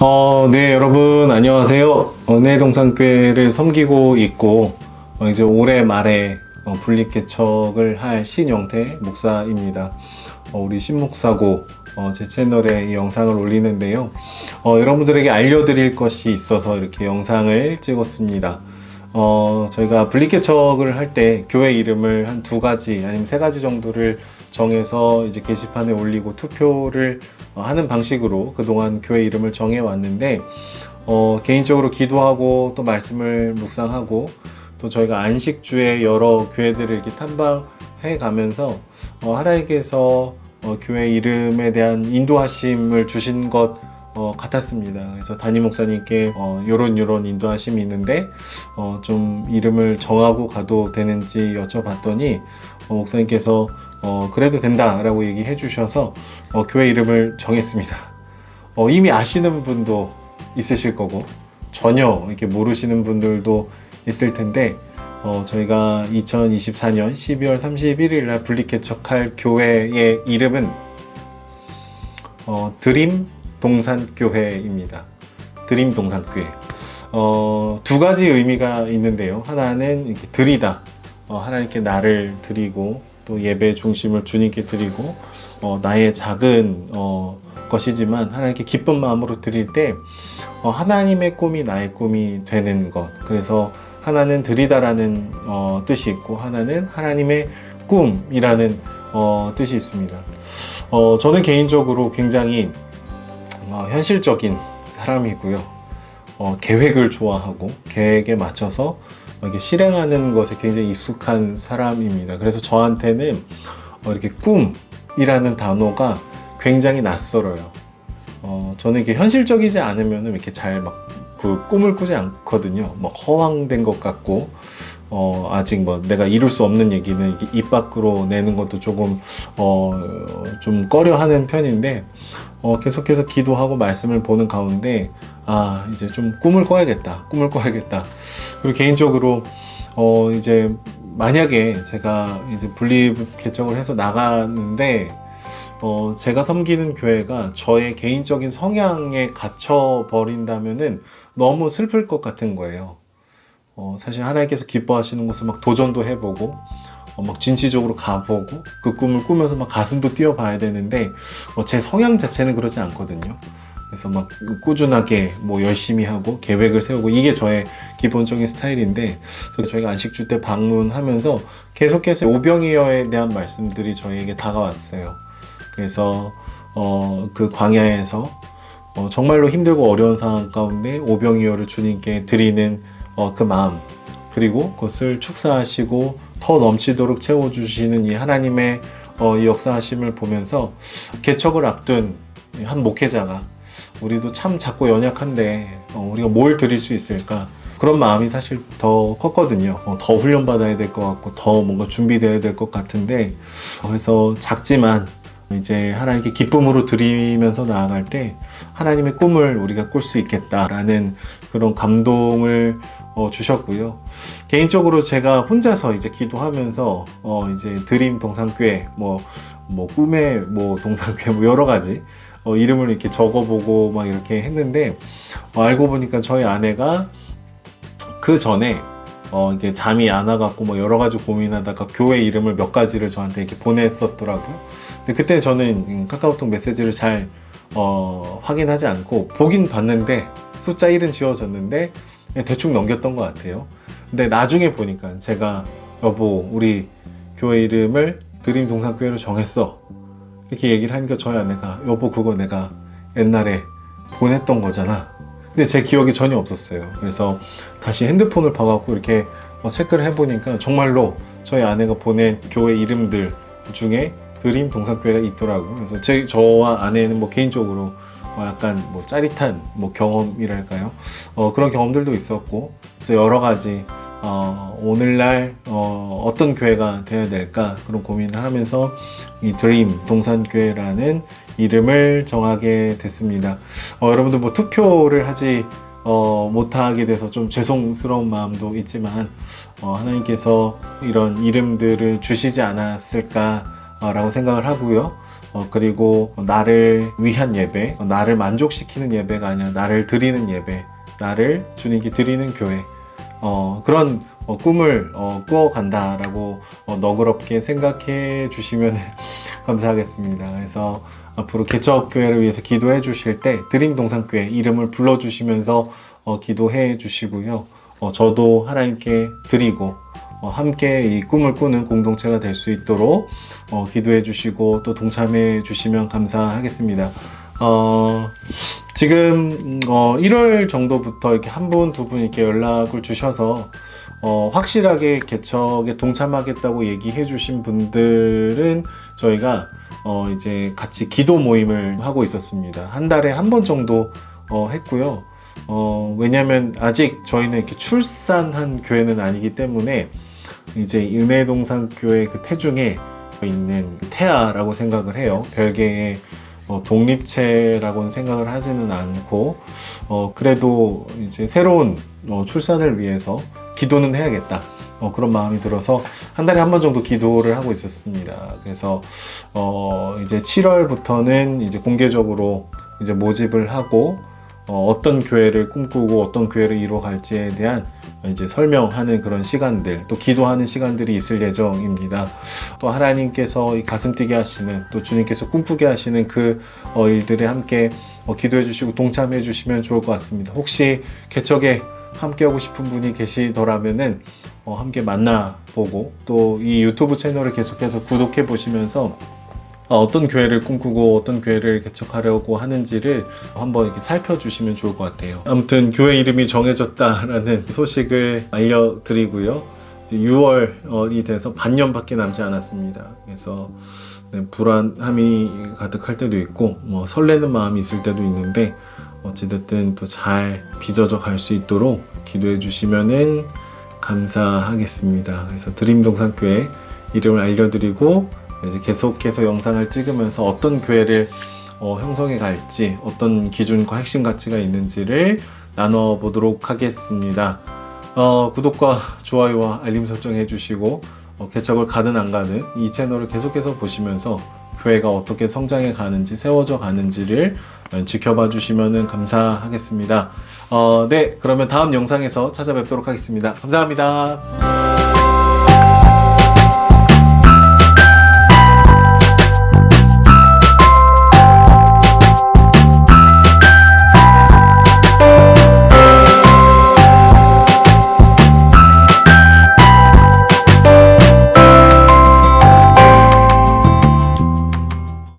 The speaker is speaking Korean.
어, 네, 여러분, 안녕하세요. 은혜 동산교회를 섬기고 있고, 어, 이제 올해 말에 어, 분립개척을 할 신영태 목사입니다. 어, 우리 신목사고, 어, 제 채널에 이 영상을 올리는데요. 어, 여러분들에게 알려드릴 것이 있어서 이렇게 영상을 찍었습니다. 어, 저희가 분립개척을 할 때 교회 이름을 한 두 가지 아니면 세 가지 정도를 정해서 이제 게시판에 올리고 투표를 어, 하는 방식으로 그동안 교회 이름을 정해 왔는데 어, 개인적으로 기도하고 또 말씀을 묵상하고 또 저희가 안식주에 여러 교회들을 이렇게 탐방해 가면서 어, 하나님께서 어, 교회 이름에 대한 인도하심을 주신 것 어, 같았습니다. 그래서 담임 목사님께 어, 요런 요런 인도하심이 있는데 어, 좀 이름을 정하고 가도 되는지 여쭤봤더니 어, 목사님께서 어, 그래도 된다라고 얘기해 주셔서 어, 교회 이름을 정했습니다. 어, 이미 아시는 분도 있으실 거고 전혀 이렇게 모르시는 분들도 있을 텐데 어, 저희가 2024년 12월 31일 날 분립개척할 교회의 이름은 어, 드림 동산교회입니다. 드림 동산교회. 어, 두 가지 의미가 있는데요. 하나는 이렇게 드리다. 어, 하나님께 나를 드리고 또 예배 중심을 주님께 드리고 어, 나의 작은 어, 것이지만 하나님께 기쁜 마음으로 드릴 때 어, 하나님의 꿈이 나의 꿈이 되는 것. 그래서 하나는 드리다라는 어, 뜻이 있고 하나는 하나님의 꿈이라는 어, 뜻이 있습니다. 어, 저는 개인적으로 굉장히 어, 현실적인 사람이고요. 어, 계획을 좋아하고 계획에 맞춰서 이렇게 실행하는 것에 굉장히 익숙한 사람입니다. 그래서 저한테는 어, 이렇게 꿈이라는 단어가 굉장히 낯설어요. 어, 저는 이게 현실적이지 않으면 이렇게 잘 막 그 꿈을 꾸지 않거든요. 막 허황된 것 같고, 어, 아직 뭐 내가 이룰 수 없는 얘기는 입 밖으로 내는 것도 조금, 어, 좀 꺼려 하는 편인데, 어, 계속해서 기도하고 말씀을 보는 가운데, 아, 이제 좀 꿈을 꿔야겠다. 꿈을 꿔야겠다. 그리고 개인적으로, 어, 이제 만약에 제가 이제 분립 개정을 해서 나가는데, 어, 제가 섬기는 교회가 저의 개인적인 성향에 갇혀 버린다면은 너무 슬플 것 같은 거예요. 어, 사실 하나님께서 기뻐하시는 것을 막 도전도 해보고, 어, 막 진취적으로 가보고, 그 꿈을 꾸면서 막 가슴도 뛰어봐야 되는데, 어, 제 성향 자체는 그러지 않거든요. 그래서 막 꾸준하게 뭐 열심히 하고 계획을 세우고 이게 저의 기본적인 스타일인데 저희가 안식주 때 방문하면서 계속해서 오병이어에 대한 말씀들이 저희에게 다가왔어요. 그래서 어, 그 광야에서 어, 정말로 힘들고 어려운 상황 가운데 오병이어를 주님께 드리는 어, 그 마음 그리고 그것을 축사하시고 더 넘치도록 채워주시는 이 하나님의 어, 이 역사하심을 보면서 개척을 앞둔 한 목회자가 우리도 참 작고 연약한데 어, 우리가 뭘 드릴 수 있을까 그런 마음이 사실 더 컸거든요. 어, 더 훈련받아야 될 것 같고 더 뭔가 준비되어야 될 것 같은데 어, 그래서 작지만 이제 하나님께 기쁨으로 드리면서 나아갈 때 하나님의 꿈을 우리가 꿀 수 있겠다라는 그런 감동을 어, 주셨고요. 개인적으로 제가 혼자서 이제 기도하면서 어, 이제 드림 동산교회 뭐, 뭐 꿈의 뭐 동산교회 뭐 여러 가지 어, 이름을 이렇게 적어보고 막 이렇게 했는데 어, 알고 보니까 저희 아내가 그 전에 어, 이게 잠이 안 와갖고 뭐 여러 가지 고민하다가 교회 이름을 몇 가지를 저한테 이렇게 보냈었더라고요. 근데 그때 저는 음, 카카오톡 메시지를 잘 어, 확인하지 않고 보긴 봤는데 숫자 1은 지워졌는데 대충 넘겼던 것 같아요. 근데 나중에 보니까 제가 여보 우리 교회 이름을 드림 동산교회로 정했어. 이렇게 얘기를 하니까 저희 아내가 여보 그거 내가 옛날에 보냈던 거잖아. 근데 제 기억이 전혀 없었어요. 그래서 다시 핸드폰을 봐갖고 이렇게 어, 체크를 해보니까 정말로 저희 아내가 보낸 교회 이름들 중에 드림 동산교회가 있더라고요. 그래서 제 저와 아내는 뭐 개인적으로 어, 약간 뭐 짜릿한 뭐 경험이랄까요? 어, 그런 경험들도 있었고 그래서 여러 가지 어, 오늘날 어, 어떤 교회가 되어야 될까 그런 고민을 하면서 이 드림 동산교회라는 이름을 정하게 됐습니다. 어, 여러분들 뭐 투표를 하지 어, 못하게 돼서 좀 죄송스러운 마음도 있지만 어, 하나님께서 이런 이름들을 주시지 않았을까라고 생각을 하고요. 어, 그리고 나를 위한 예배, 어, 나를 만족시키는 예배가 아니라 나를 드리는 예배, 나를 주님께 드리는 교회, 어, 그런 어, 꿈을 어, 꾸어간다라고 어, 너그럽게 생각해 주시면 감사하겠습니다. 그래서 앞으로 개척교회를 위해서 기도해 주실 때 드림동산교회 이름을 불러주시면서 어, 기도해 주시고요. 어, 저도 하나님께 드리고 어, 함께 이 꿈을 꾸는 공동체가 될 수 있도록 어, 기도해 주시고 또 동참해 주시면 감사하겠습니다. 어, 지금 음, 어, 1월 정도부터 이렇게 한 분, 두 분 이렇게 연락을 주셔서 어, 확실하게 개척에 동참하겠다고 얘기해 주신 분들은 저희가 어, 이제 같이 기도 모임을 하고 있었습니다. 한 달에 한 번 정도 어, 했고요. 어, 왜냐면 아직 저희는 이렇게 출산한 교회는 아니기 때문에 이제 은혜동산 교회 그 태중에 있는 태아라고 생각을 해요. 별개의 어, 독립체라고는 생각을 하지는 않고 어, 그래도 이제 새로운 어, 출산을 위해서 기도는 해야겠다. 어, 그런 마음이 들어서 한 달에 한 번 정도 기도를 하고 있었습니다. 그래서 어, 이제 7월부터는 이제 공개적으로 이제 모집을 하고 어, 어떤 교회를 꿈꾸고 어떤 교회를 이루어갈지에 대한 이제 설명하는 그런 시간들, 또 기도하는 시간들이 있을 예정입니다. 또 하나님께서 이 가슴 뛰게 하시는, 또 주님께서 꿈꾸게 하시는 그 어, 일들에 함께 어, 기도해 주시고 동참해 주시면 좋을 것 같습니다. 혹시 개척에 함께하고 싶은 분이 계시더라면은 어, 함께 만나보고 또 이 유튜브 채널을 계속해서 구독해 보시면서 어, 어떤 교회를 꿈꾸고 어떤 교회를 개척하려고 하는지를 한번 이렇게 살펴주시면 좋을 것 같아요. 아무튼 교회 이름이 정해졌다라는 소식을 알려드리고요. 이제 6월이 돼서 반년밖에 남지 않았습니다. 그래서 네, 불안함이 가득할 때도 있고 뭐 설레는 마음이 있을 때도 있는데 어찌됐든 또 잘 빚어져 갈 수 있도록 기도해 주시면은 감사하겠습니다. 그래서 드림동산교회 이름을 알려드리고 이제 계속해서 영상을 찍으면서 어떤 교회를 어, 형성해 갈지 어떤 기준과 핵심 가치가 있는지를 나눠 보도록 하겠습니다. 어, 구독과 좋아요와 알림 설정 해 주시고 어, 개척을 가든 안 가든 이 채널을 계속해서 보시면서 교회가 어떻게 성장해 가는지 세워져 가는지를 어, 지켜봐 주시면 감사하겠습니다. 어, 네, 그러면 다음 영상에서 찾아뵙도록 하겠습니다. 감사합니다.